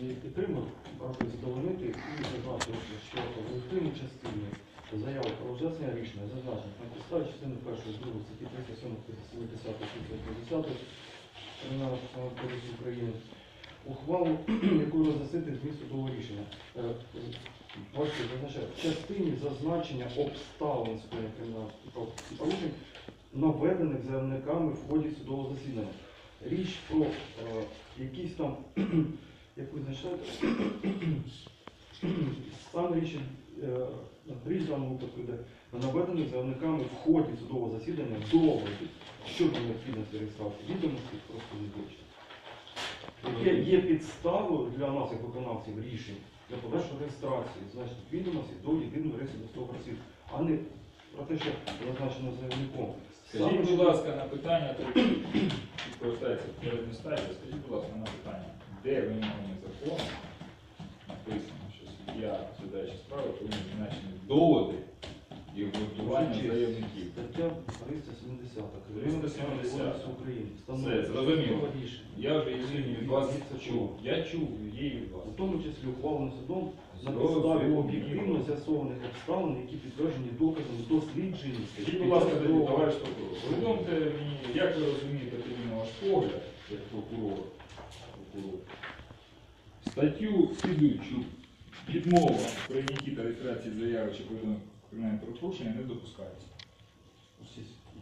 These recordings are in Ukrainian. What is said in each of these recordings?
Її підтримав, радий задовольнити і зазначити, що в листинній частині заяви про роз'яснення рішення зазначено на підставі частини першої з другої статті 37 70 50 Кримінального кодексу України ухвалу, яку розгласити зміст судового рішення. Е, Бачите, зазначає, в частині зазначення обставин скоєння кримінальних правопорушень, наведених заявниками в ході судового засідання. Річ про е, якісь там, як ви значаєте, саме річ, е, даному випадку йде наведених заявниками в ході судового засідання доводів щодо необхідності реєстрації відомостей просто не вище. Є, підставою для нас, як виконавців рішень, для подальшої реєстрації, значить, відомості до єдиного реєстру судового розслідування, а не про те, що зазначено заявником. Скажіть, будь ласка, на питання, стадії, скажіть, будь ласка, на питання, де вимогами закону написано, що суддя, розглядаючи справи, повинні зазначені доводи і обґрунтування заявників. Стаття 370 Кримінального 370. кодексу України. Все, зрозуміло. Я вже її від вас чув. Я чув її від вас. У тому числі ухваленим судом на підставі об'єктивно з'ясованих обставин, які підтверджені доказами досліджені. Скажіть, будь ласка, тоді, товариш прокурор, повідомте мені, як ви розумієте тоді на ваш погляд, як прокурор, прокурор, статтю слідуючу відмова прийнятті та реєстрації заяви чи кримінальне правопорушення не допускається.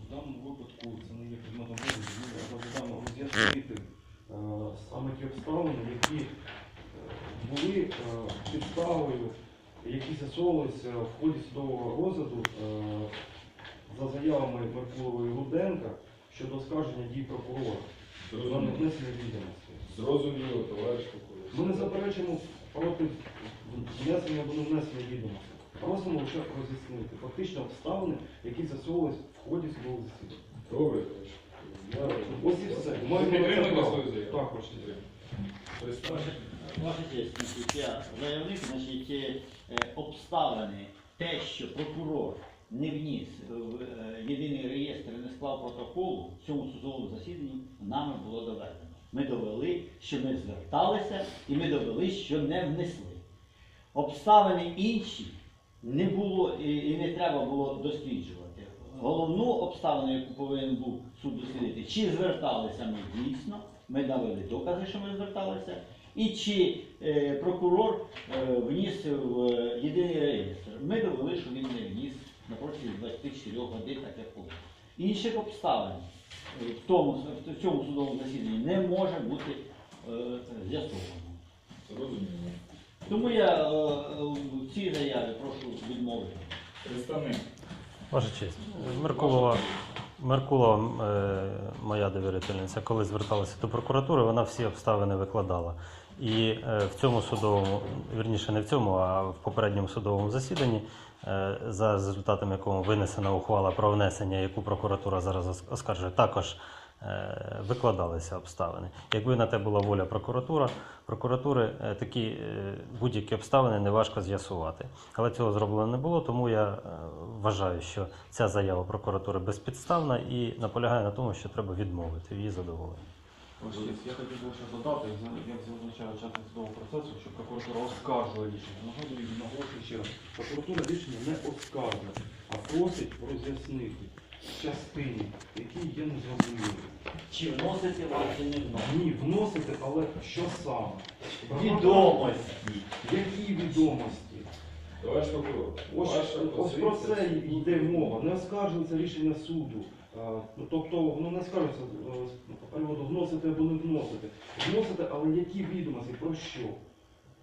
В даному випадку це не є предметом розглядаємо роз'яснити е, саме ті обставини, які е, були е, підставою, які з'ясовувалися в ході судового розгляду за заявами Меркулова і Руденка щодо оскарження дій прокурора за невнесення відомості. Зрозуміло, товариш прокурор. Ми не заперечуємо проти внесення або не внесення відомості. Просимо лише роз'яснити фактично обставини, які з'ясовувалися в ході судового засідання. Добре, товариш прокурор. Я- Ось і все. Ви Маємо на це підтримуєте право. свою заяву? Також. Представте. Ваша честь, значить, я заявник, значить, е, обставини, те, що прокурор не вніс в е, єдиний реєстр і не склав протоколу в цьому судовому засіданні, нами було доведено. Ми довели, що ми зверталися, і ми довели, що не внесли. Обставини інші не було і, не треба було досліджувати. Головну обставину, яку повинен був суд дослідити, чи зверталися ми дійсно, ми навели докази, що ми зверталися, і чи е, прокурор е, вніс в е, єдиний реєстр. Ми довели, що він не вніс на протязі 24 годин, так як було. Інших обставин е, в, тому, в цьому судовому засіданні не може бути е, з'ясовано. Тому я е, е, в цій заяві прошу відмовити. Представник. Ваша честь. Меркулова, Меркулова, е, моя довірительниця, коли зверталася до прокуратури, вона всі обставини викладала. І е, в цьому судовому, вірніше не в цьому, а в попередньому судовому засіданні, е, за результатами якого винесена ухвала про внесення, яку прокуратура зараз ос- оскаржує, також е, викладалися обставини. Якби на те була воля прокуратура, прокуратури, такі будь-які обставини неважко з'ясувати. Але цього зроблено не було, тому я вважаю, що ця заява прокуратури безпідставна і наполягаю на тому, що треба відмовити її задоволення. Я хотів би ще додати, як за- зазначає учасник судового процесу, що прокуратура оскаржує рішення. Нагадую наголошую ще раз. Прокуратура рішення не оскаржує, а просить роз'яснити в частині, які є незрозумілі. Чи вносити ви, чи не вносити? Ні, вносити, але що саме? Відомості. Які відомості? Товариш прокурор. Ось, ваша ось про позиція це йде мова. Не оскаржується рішення суду. Е, Ну, тобто, ну не скажеться по приводу вносити або не вносити. Вносити, але які відомості, про що?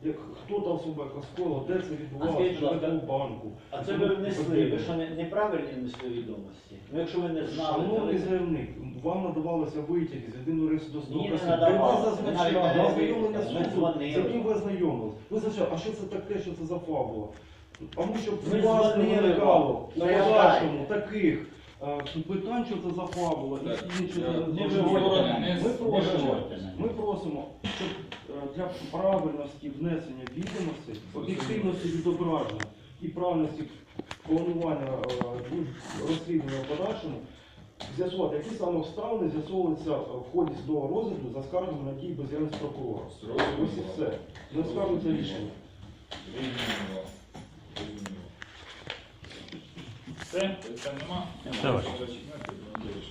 Як, хто та особа, яка скоїла, де це відбувалося, що такого банку? А це ви внесли, ви що не, неправильні внесли відомості? Ну якщо ви не знали, то Шановний ви... заявник, вам надавалися витяги з єдиного реєстру Ні, не надавали. де навіть зазначали не на ознайомлення ви суду, дзвонили. з яким ви ознайомились. Ви зазначали, а що це таке, що це за фабула? Тому що Ми у вас не дзвонили виникало вам. у Заявляйте. подальшому таких е, питань, що це за фабула і інші Не Ми просимо, ми просимо, щоб е, для правильності внесення відомостей, об'єктивності відображення і правильності планування е, розслідування в подальшому з'ясувати, які саме обставини з'ясовуються в ході судового розгляду за скаргами на дії бездіяльність прокурора. Ось і все. Не скаржується рішення. Все, Це нема? Давай. Зачекайте, Андрій Ігорович.